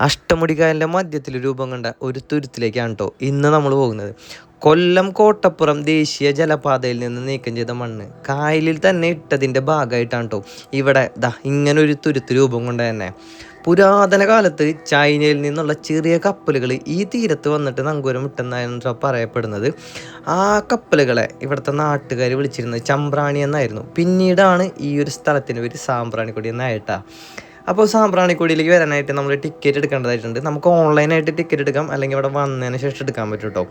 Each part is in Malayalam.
അഷ്ടമുടിക്കായലിന്റെ മധ്യത്തിൽ രൂപം കണ്ട ഒരു തുരുത്തിലേക്കാണ് കേട്ടോ ഇന്ന് നമ്മൾ പോകുന്നത്. കൊല്ലം കോട്ടപ്പുറം ദേശീയ ജലപാതയിൽ നിന്ന് നീക്കം ചെയ്ത മണ്ണ് കായലിൽ തന്നെ ഇട്ടതിന്റെ ഭാഗമായിട്ടാണ് കേട്ടോ ഇവിടെ ദാ ഇങ്ങനെ ഒരു തുരുത്ത് രൂപം കൊണ്ട് തന്നെ. പുരാതന കാലത്ത് ചൈനയിൽ നിന്നുള്ള ചെറിയ കപ്പലുകൾ ഈ തീരത്ത് വന്നിട്ട് നങ്കൂരം ഇട്ടെന്നായിരുന്നു പറയപ്പെടുന്നത്. ആ കപ്പലുകളെ ഇവിടുത്തെ നാട്ടുകാർ വിളിച്ചിരുന്നത് ചമ്പ്രാണി എന്നായിരുന്നു. പിന്നീടാണ് ഈ ഒരു സ്ഥലത്തിന് പേര് സാമ്പ്രാണിക്കൊടി എന്നായിട്ടാ. അപ്പോൾ സാമ്പ്രാണിക്കൊടിയിലേക്ക് വരാനായിട്ട് നമ്മൾ ടിക്കറ്റ് എടുക്കേണ്ടതായിട്ടുണ്ട്. നമുക്ക് ഓൺലൈനായിട്ട് ടിക്കറ്റ് എടുക്കാം. അല്ലെങ്കിൽ ഇവിടെ വന്നതിന് ശേഷം എടുക്കാൻ പറ്റും കേട്ടോ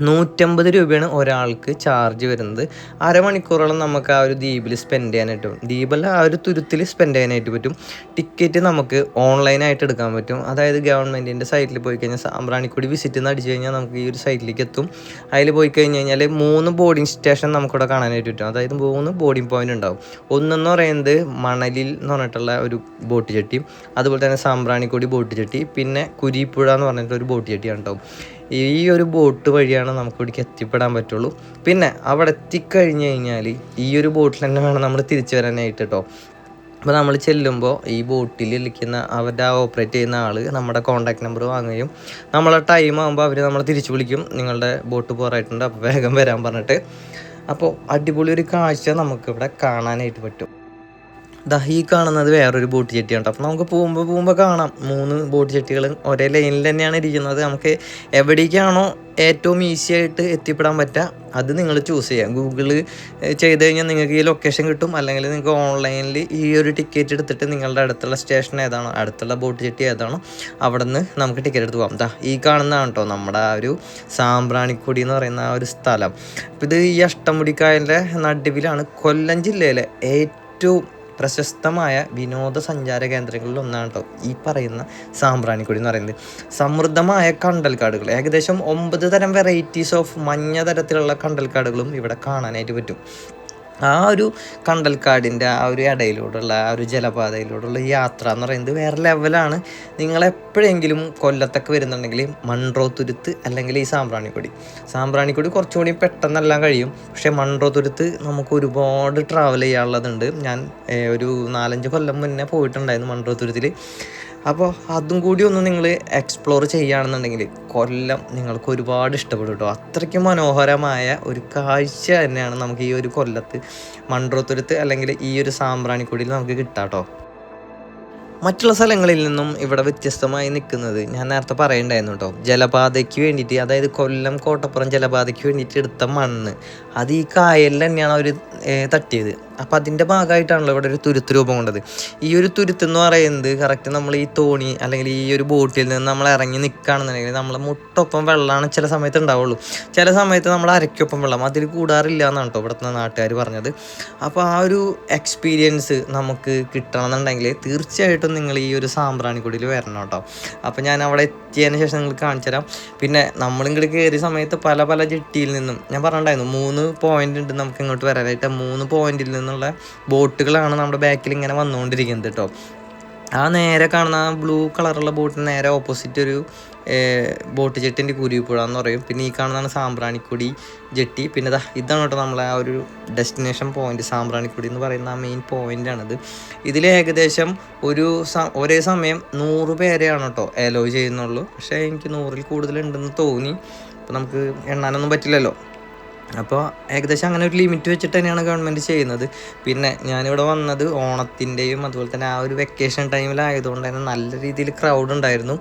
നൂറ്റമ്പത് രൂപയാണ് ഒരാൾക്ക് ചാർജ് വരുന്നത്. അരമണിക്കൂറോളം നമുക്ക് ആ ഒരു ദ്വീപിൽ സ്പെൻഡ് ചെയ്യാനായിട്ട് പറ്റും. ദ്വീപല്ല ആ ഒരു തുരുത്തിൽ സ്പെൻഡ് ചെയ്യാനായിട്ട് പറ്റും. ടിക്കറ്റ് നമുക്ക് ഓൺലൈനായിട്ട് എടുക്കാൻ പറ്റും. അതായത് ഗവൺമെന്റിന്റെ സൈറ്റിൽ പോയി കഴിഞ്ഞാൽ സാമ്പ്രാണിക്കുടി വിസിറ്റ് എന്ന് അടിച്ചു കഴിഞ്ഞാൽ നമുക്ക് ഈ ഒരു സൈറ്റിലേക്ക് എത്തും. അതിൽ പോയി കഴിഞ്ഞ് കഴിഞ്ഞാൽ മൂന്ന് ബോർഡിംഗ് സ്റ്റേഷൻ നമുക്കിവിടെ കാണാനായിട്ട് പറ്റും. അതായത് മൂന്ന് ബോർഡിംഗ് പോയിന്റ് ഉണ്ടാവും. ഒന്നെന്ന് പറയുന്നത് മണലിൽ എന്ന് പറഞ്ഞിട്ടുള്ള ഒരു ബോട്ട് ചട്ടി അതുപോലെ തന്നെ സാമ്പ്രാണിക്കുടി ബോട്ട് ചട്ടി പിന്നെ കുരിപ്പുഴ എന്ന് പറഞ്ഞിട്ടൊരു ബോട്ട് ചട്ടിയാണ് ഉണ്ടാവും. ഈ ഒരു ബോട്ട് വഴിയാണ് നമുക്ക് ഇവിടേക്ക് എത്തിപ്പെടാൻ പറ്റുള്ളൂ. പിന്നെ അവിടെ എത്തിക്കഴിഞ്ഞ് കഴിഞ്ഞാൽ ഈ ഒരു ബോട്ടിൽ തന്നെ വേണം നമ്മൾ തിരിച്ചു വരാനായിട്ട് കേട്ടോ അപ്പോൾ നമ്മൾ ചെല്ലുമ്പോൾ ഈ ബോട്ടിൽ ഇരിക്കുന്ന അവരുടെ ആ ഓപ്പറേറ്റ് ചെയ്യുന്ന ആൾ നമ്മുടെ കോൺടാക്ട് നമ്പർ വാങ്ങുകയും നമ്മളെ ടൈം ആകുമ്പോൾ അവർ നമ്മളെ തിരിച്ചു വിളിക്കും. നിങ്ങളുടെ ബോട്ട് പോറായിട്ടുണ്ട് അപ്പോൾ വേഗം വരാൻ പറഞ്ഞിട്ട്. അപ്പോൾ അടിപൊളി ഒരു കാഴ്ച നമുക്കിവിടെ കാണാനായിട്ട് പറ്റും. ദാ ഈ കാണുന്നത് വേറൊരു ബോട്ട് ചെട്ടിയാണ് അപ്പോൾ നമുക്ക് പോകുമ്പോൾ പോകുമ്പോൾ കാണാം. മൂന്ന് ബോട്ട് ചെട്ടികൾ ഒരേ ലൈനിൽ തന്നെയാണ് ഇരിക്കുന്നത്. നമുക്ക് എവിടേക്കാണോ ഏറ്റവും ഈസി ആയിട്ട് എത്തിപ്പെടാൻ പറ്റുക അത് നിങ്ങൾ ചൂസ് ചെയ്യാം. ഗൂഗിൾ ചെയ്ത് കഴിഞ്ഞാൽ നിങ്ങൾക്ക് ഈ ലൊക്കേഷൻ കിട്ടും. അല്ലെങ്കിൽ നിങ്ങൾക്ക് ഓൺലൈനിൽ ഈ ഒരു ടിക്കറ്റ് എടുത്തിട്ട് നിങ്ങളുടെ അടുത്തുള്ള സ്റ്റേഷൻ ഏതാണോ അടുത്തുള്ള ബോട്ട് ചെട്ടി ഏതാണോ അവിടെ നിന്ന് നമുക്ക് ടിക്കറ്റ് എടുത്ത് പോകാം. ദാ ഈ കാണുന്നതാണ് കേട്ടോ നമ്മുടെ ആ ഒരു സാമ്പ്രാണിക്കൊടി എന്ന് പറയുന്ന ആ ഒരു സ്ഥലം. ഇത് ഈ അഷ്ടമുടിക്കായലിന്റെ നടുവിലാണ് കൊല്ലം ജില്ലയിലെ ഏറ്റവും പ്രശസ്തമായ വിനോദസഞ്ചാര കേന്ദ്രങ്ങളിൽ ഒന്നാണ് കേട്ടോ ഈ പറയുന്ന സാമ്പ്രാണിക്കൊടി എന്ന് പറയുന്നത്. സമൃദ്ധമായ കണ്ടൽക്കാടുകൾ. ഏകദേശം ഒമ്പത് തരം വെറൈറ്റീസ് ഓഫ് മഞ്ഞ തരത്തിലുള്ള കണ്ടൽക്കാടുകളും ഇവിടെ കാണാനായിട്ട് പറ്റും. ആ ഒരു കണ്ടൽക്കാടിന്റെ ആ ഒരു ഇടയിലൂടെയുള്ള ആ ഒരു ജലപാതയിലൂടെയുള്ള യാത്ര എന്ന് പറയുന്നത് വേറെ ലെവലാണ് നിങ്ങൾ എപ്പോഴെങ്കിലും കൊല്ലത്തൊക്കെ വരുന്നുണ്ടെങ്കിൽ മൺറോ തുരുത്ത് അല്ലെങ്കിൽ ഈ സാമ്പ്രാണിക്കൊടി. സാമ്പ്രാണിക്കൊടി കുറച്ചുകൂടി പെട്ടെന്നെല്ലാം കഴിയും. പക്ഷേ മൺറോ തുരുത്ത് നമുക്ക് ഒരുപാട് ട്രാവൽ ചെയ്യാനുള്ളതുണ്ട്. ഞാൻ ഒരു നാലഞ്ച് കൊല്ലം മുന്നേ പോയിട്ടുണ്ടായിരുന്നു മൺറോ തുരുത്തിൽ അപ്പോൾ അതും കൂടി ഒന്ന് നിങ്ങൾ എക്സ്പ്ലോർ ചെയ്യുകയാണെന്നുണ്ടെങ്കിൽ കൊല്ലം നിങ്ങൾക്ക് ഒരുപാട് ഇഷ്ടപ്പെടും കേട്ടോ. അത്രയ്ക്ക് മനോഹരമായ ഒരു കാഴ്ച തന്നെയാണ് നമുക്ക് ഈ ഒരു കൊല്ലത്ത് മൺട്രോത്തുരത്ത് അല്ലെങ്കിൽ ഈ ഒരു സാമ്പ്രാണിക്കുടിയിൽ നമുക്ക് കിട്ടാം കേട്ടോ. മറ്റുള്ള സ്ഥലങ്ങളിൽ നിന്നും ഇവിടെ വ്യത്യസ്തമായി നിൽക്കുന്നത് ഞാൻ നേരത്തെ പറയണ്ടായിരുന്നു കേട്ടോ. ജലപാതയ്ക്ക് വേണ്ടിയിട്ട് അതായത് കൊല്ലം കോട്ടപ്പുറം ജലപാതയ്ക്ക് വേണ്ടിയിട്ട് എടുത്ത മണ്ണ്. അത് ഈ കായലിൽ തന്നെയാണ് അവർ തട്ടിയത്. അപ്പം അതിന്റെ ഭാഗമായിട്ടാണല്ലോ ഇവിടെ ഒരു തുരുത്ത് രൂപം കൊണ്ടത്. ഈ ഒരു തുരുത്ത് എന്ന് പറയുന്നത് കറക്റ്റ് നമ്മൾ ഈ തോണി അല്ലെങ്കിൽ ഈ ഒരു ബോട്ടിൽ നിന്ന് നമ്മൾ ഇറങ്ങി നിൽക്കുകയാണെന്നുണ്ടെങ്കിൽ നമ്മൾ മുട്ടൊപ്പം വെള്ളമാണ് ചില സമയത്ത് ഉണ്ടാവുള്ളൂ. ചില സമയത്ത് നമ്മൾ അരയ്ക്കൊപ്പം വെള്ളം അതിൽ കൂടാറില്ല എന്നാണ് കേട്ടോ ഇവിടുത്തെ നാട്ടുകാർ പറഞ്ഞത്. അപ്പോൾ ആ ഒരു എക്സ്പീരിയൻസ് നമുക്ക് കിട്ടണമെന്നുണ്ടെങ്കിൽ തീർച്ചയായിട്ടും നിങ്ങൾ ഈ ഒരു സാമ്പ്രാണിക്കുടിയിൽ വരണം കേട്ടോ. അപ്പോൾ ഞാൻ അവിടെ എത്തിയതിന് ശേഷം നിങ്ങൾക്ക് കാണിച്ചു തരാം. പിന്നെ നമ്മളിങ്ങോട്ട് കയറിയ സമയത്ത് പല പല ജെട്ടിയിൽ നിന്നും ഞാൻ പറഞ്ഞിട്ടുണ്ടായിരുന്നു മൂന്ന് പോയിന്റ് ഉണ്ട് നമുക്ക് ഇങ്ങോട്ട് വരാനായിട്ട്. മൂന്ന് പോയിന്റിൽ നിന്നുള്ള ബോട്ടുകളാണ് നമ്മുടെ ബാക്കിൽ ഇങ്ങനെ വന്നുകൊണ്ടിരിക്കുന്നത് കേട്ടോ ആ നേരെ കാണുന്ന ആ ബ്ലൂ കളറുള്ള ബോട്ടിന് നേരെ ഓപ്പോസിറ്റ് ഒരു ബോട്ട് ജെട്ടിന്റെ കുരുവിപ്പുഴ എന്ന് പറയും. പിന്നെ ഈ കാണുന്നതാണ് സാമ്പ്രാണിക്കുടി ജെട്ടി. പിന്നെ ഇതാ ഇതാണ് കേട്ടോ നമ്മളെ ആ ഒരു ഡെസ്റ്റിനേഷൻ പോയിന്റ് സാമ്പ്രാണിക്കുടി എന്ന് പറയുന്ന ആ മെയിൻ പോയിന്റാണിത് ഇതിൽ ഏകദേശം ഒരു ഒരേ സമയം നൂറ് പേരെയാണ് കേട്ടോ അലോ ചെയ്യുന്നുള്ളൂ. പക്ഷേ എനിക്ക് നൂറിൽ കൂടുതലുണ്ടെന്ന് തോന്നി. അപ്പോൾ നമുക്ക് എണ്ണാനൊന്നും പറ്റില്ലല്ലോ. അപ്പോൾ ഏകദേശം അങ്ങനെ ഒരു ലിമിറ്റ് വെച്ചിട്ട് തന്നെയാണ് ഗവൺമെന്റ് ചെയ്യുന്നത്. പിന്നെ ഞാനിവിടെ വന്നത് ഓണത്തിന്റെയും അതുപോലെ തന്നെ ആ ഒരു വെക്കേഷൻ ടൈമിലായതുകൊണ്ട് തന്നെ നല്ല രീതിയിൽ ക്രൗഡ് ഉണ്ടായിരുന്നു.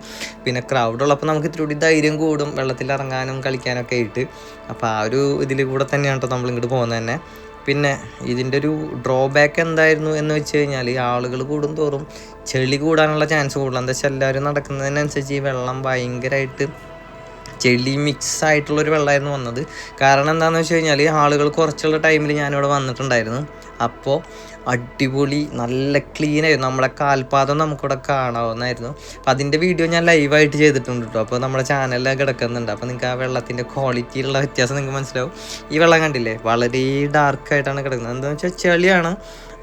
പിന്നെ ക്രൗഡ് ഉള്ളപ്പോൾ നമുക്ക് ഇത്തിരി ധൈര്യം കൂടും വെള്ളത്തിൽ ഇറങ്ങാനും കളിക്കാനൊക്കെ ആയിട്ട്. അപ്പോൾ ആ ഒരു ഇതിൽ കൂടെ തന്നെയാണ് കേട്ടോ നമ്മൾ ഇങ്ങോട്ട് പോകുന്നത് തന്നെ. പിന്നെ ഇതിന്റെ ഒരു ഡ്രോബാക്ക് എന്തായിരുന്നു എന്ന് വെച്ച് കഴിഞ്ഞാൽ ആളുകൾ കൂടും തോറും ചെളി കൂടാനുള്ള ചാൻസ് കൂടുതലാണ് എന്താ വെച്ചാൽ എല്ലാവരും നടക്കുന്നതിനനുസരിച്ച് ഈ വെള്ളം ഭയങ്കരമായിട്ട് ചെളി മിക്സ് ആയിട്ടുള്ളൊരു വെള്ളമായിരുന്നു വന്നത്. കാരണം എന്താണെന്ന് വെച്ച് കഴിഞ്ഞാൽ ആളുകൾ കുറച്ചുള്ള ടൈമിൽ ഞാനിവിടെ വന്നിട്ടുണ്ടായിരുന്നു. അപ്പോൾ അടിപൊളി നല്ല ക്ലീൻ ആയിരുന്നു. നമ്മളെ കാൽപാദം നമുക്കിവിടെ കാണാവുന്നതായിരുന്നു. അപ്പം അതിന്റെ വീഡിയോ ഞാൻ ലൈവായിട്ട് ചെയ്തിട്ടുണ്ട് കേട്ടോ അപ്പോൾ നമ്മുടെ ചാനലിൽ കിടക്കുന്നുണ്ട്. അപ്പോൾ നിങ്ങൾക്ക് ആ വെള്ളത്തിന്റെ ക്വാളിറ്റിയിലുള്ള വ്യത്യാസം നിങ്ങൾക്ക് മനസ്സിലാവും. ഈ വെള്ളം കണ്ടില്ലേ? വളരെ ഡാർക്കായിട്ടാണ് കിടക്കുന്നത്. എന്താണെന്ന് വെച്ചാൽ ചെളിയാണ്.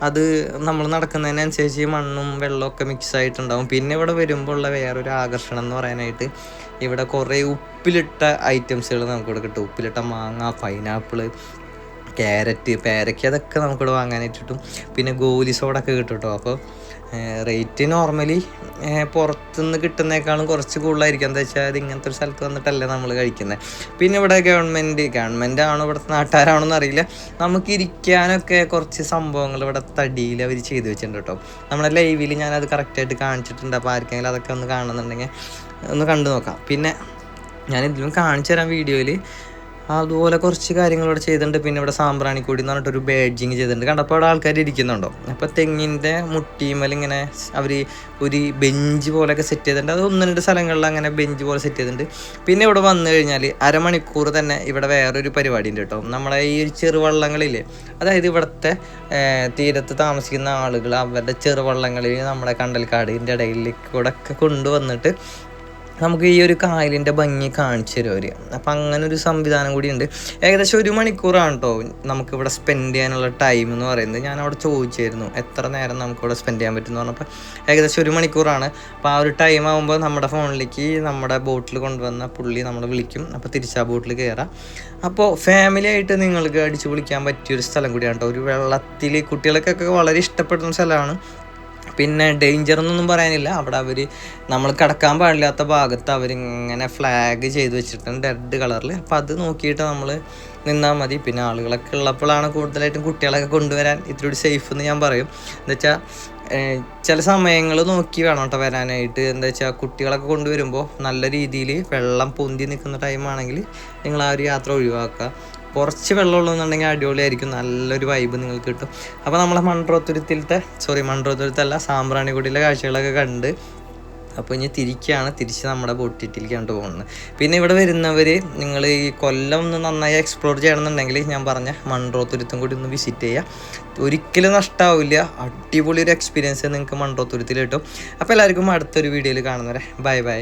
അത് നമ്മൾ നടക്കുന്നതിനനുസരിച്ച് മണ്ണും വെള്ളമൊക്കെ മിക്സ് ആയിട്ടുണ്ടാവും. പിന്നെ ഇവിടെ വരുമ്പോൾ ഉള്ള വേറൊരു ആകർഷണം എന്ന് പറയാനായിട്ട് ഇവിടെ കുറേ ഉപ്പിലിട്ട ഐറ്റംസുകൾ നമുക്കിവിടെ കിട്ടും. ഉപ്പിലിട്ട മാങ്ങ പൈനാപ്പിൾ ക്യാരറ്റ് പേരയ്ക്ക അതൊക്കെ നമുക്കിവിടെ വാങ്ങാനായിട്ട് കിട്ടും പിന്നെ ഗോലി സോഡൊക്കെ കിട്ടും കേട്ടോ അപ്പോൾ റേറ്റ് നോർമലി പുറത്തുനിന്ന് കിട്ടുന്നേക്കാളും കുറച്ച് കൂടുതലായിരിക്കും. എന്താ വെച്ചാൽ അത് ഇങ്ങനത്തെ ഒരു സ്ഥലത്ത് വന്നിട്ടല്ലേ നമ്മൾ കഴിക്കുന്നത് പിന്നെ ഇവിടെ ഗവൺമെന്റ് ഗവൺമെന്റ് ആണോ ഇവിടുത്തെ നാട്ടുകാരാണോ എന്നറിയില്ല നമുക്ക് ഇരിക്കാനൊക്കെ കുറച്ച് സംഭവങ്ങൾ ഇവിടെ തടിയിൽ അവർ ചെയ്ത് വെച്ചിട്ടുണ്ട് കേട്ടോ. നമ്മുടെ ലൈവിൽ ഞാനത് കറക്റ്റായിട്ട് കാണിച്ചിട്ടുണ്ട്. അപ്പോൾ ആർക്കെങ്കിലും അതൊക്കെ ഒന്ന് കാണുന്നുണ്ടെങ്കിൽ ഒന്ന് കണ്ടു നോക്കാം. പിന്നെ ഞാൻ ഇതിലും കാണിച്ചു തരാം വീഡിയോയിൽ അതുപോലെ കുറച്ച് കാര്യങ്ങൾ ഇവിടെ ചെയ്തിട്ടുണ്ട്. പിന്നെ ഇവിടെ സാമ്പ്രാണിക്കൂടി എന്ന് പറഞ്ഞിട്ട് ഒരു ബേഡ്ജിങ് ചെയ്തിട്ടുണ്ട്. കണ്ടപ്പോൾ അവിടെ ആൾക്കാർ ഇരിക്കുന്നുണ്ടോ? അപ്പോൾ തെങ്ങിന്റെ മുട്ടിമേൽ ഇങ്ങനെ അവർ ഒരു ബെഞ്ച് പോലെയൊക്കെ സെറ്റ് ചെയ്തിട്ടുണ്ട്. അത് ഒന്ന് രണ്ട് സ്ഥലങ്ങളിൽ അങ്ങനെ ബെഞ്ച് പോലെ സെറ്റ് ചെയ്തിട്ടുണ്ട്. പിന്നെ ഇവിടെ വന്നു കഴിഞ്ഞാൽ അരമണിക്കൂർ തന്നെ ഇവിടെ വേറൊരു പരിപാടി ഉണ്ട് കേട്ടോ. നമ്മളെ ഈ ഒരു ചെറുവള്ളങ്ങളില്ലേ അതായത് ഇവിടുത്തെ തീരത്ത് താമസിക്കുന്ന ആളുകൾ അവരുടെ ചെറുവള്ളങ്ങളിൽ നമ്മുടെ കണ്ടൽക്കാടിന്റെ ഇടയിലേക്ക് കൂടെ ഒക്കെ കൊണ്ടുവന്നിട്ട് നമുക്ക് ഈ ഒരു കായലിന്റെ ഭംഗി കാണിച്ചു തരും അവർ അപ്പം അങ്ങനെ ഒരു സംവിധാനം കൂടി ഉണ്ട്. ഏകദേശം ഒരു മണിക്കൂറാണ് കേട്ടോ നമുക്കിവിടെ സ്പെൻഡ് ചെയ്യാനുള്ള ടൈം എന്ന് പറയുന്നത്. ഞാൻ അവിടെ ചോദിച്ചായിരുന്നു എത്ര നേരം നമുക്കിവിടെ സ്പെൻഡ് ചെയ്യാൻ പറ്റുമെന്ന് പറഞ്ഞപ്പോൾ ഏകദേശം ഒരു മണിക്കൂറാണ്. അപ്പോൾ ആ ഒരു ടൈം ആകുമ്പോൾ നമ്മുടെ ഫോണിലേക്ക് നമ്മുടെ ബോട്ടിൽ കൊണ്ടുവന്ന പുള്ളി നമ്മളെ വിളിക്കും. അപ്പോൾ തിരിച്ച് ആ ബോട്ടിൽ കയറാം അപ്പോൾ ഫാമിലി ആയിട്ട് നിങ്ങൾക്ക് അടിച്ചു പൊളിക്കാൻ പറ്റിയൊരു സ്ഥലം കൂടിയാണ് കേട്ടോ ഒരു വെള്ളത്തിൽ കുട്ടികൾക്കൊക്കെ വളരെ ഇഷ്ടപ്പെടുന്ന സ്ഥലമാണ്. പിന്നെ ഡേഞ്ചർ എന്നൊന്നും പറയാനില്ല. അവിടെ അവർ നമ്മൾ കിടക്കാൻ പാടില്ലാത്ത ഭാഗത്ത് അവരിങ്ങനെ ഫ്ലാഗ് ചെയ്ത് വെച്ചിട്ടുണ്ട് റെഡ് കളറിൽ അപ്പം അത് നോക്കിയിട്ട് നമ്മൾ നിന്നാൽ മതി. പിന്നെ ആളുകളൊക്കെ ഉള്ളപ്പോഴാണ് കൂടുതലായിട്ടും കുട്ടികളൊക്കെ കൊണ്ടുവരാൻ ഇത്തിരി സേഫ് എന്ന് ഞാൻ പറയും. എന്താ വെച്ചാൽ ചില സമയങ്ങൾ നോക്കി വേണം കേട്ടോ വരാനായിട്ട്. എന്താ വെച്ചാൽ കുട്ടികളൊക്കെ കൊണ്ടുവരുമ്പോൾ നല്ല രീതിയിൽ വെള്ളം പൊന്തി നിൽക്കുന്ന ടൈമാണെങ്കിൽ നിങ്ങൾ ആ ഒരു യാത്ര ഒഴിവാക്കുക. കുറച്ച് വെള്ളമുള്ളതെന്നുണ്ടെങ്കിൽ അടിപൊളിയായിരിക്കും. നല്ലൊരു വൈബ് നിങ്ങൾക്ക് കിട്ടും. അപ്പോൾ നമ്മളെ മൺട്രോത്തുരുത്തിലത്തെ സോറി മൺട്രോത്തുരുത്തല്ല സാമ്പ്രാണിക്കുടിയിലെ കാഴ്ചകളൊക്കെ കണ്ട് അപ്പോൾ ഇനി തിരിക്കുകയാണ് തിരിച്ച് നമ്മുടെ ബോട്ടിറ്റിലേക്കാണ് പോകുന്നത് പിന്നെ ഇവിടെ വരുന്നവർ നിങ്ങൾ ഈ കൊല്ലം ഒന്ന് നന്നായി എക്സ്പ്ലോർ ചെയ്യണമെന്നുണ്ടെങ്കിൽ ഞാൻ പറഞ്ഞ മൺട്രോത്തുരുത്തും കൂടി ഒന്ന് വിസിറ്റ് ചെയ്യുക ഒരിക്കലും നഷ്ടമാവില്ല അടിപൊളി ഒരു എക്സ്പീരിയൻസ് നിങ്ങൾക്ക് മൺട്രോത്തുരുത്തിൽ കിട്ടും. അപ്പോൾ എല്ലാവർക്കും അടുത്തൊരു വീഡിയോയിൽ കാണുന്നവരെ ബൈ ബൈ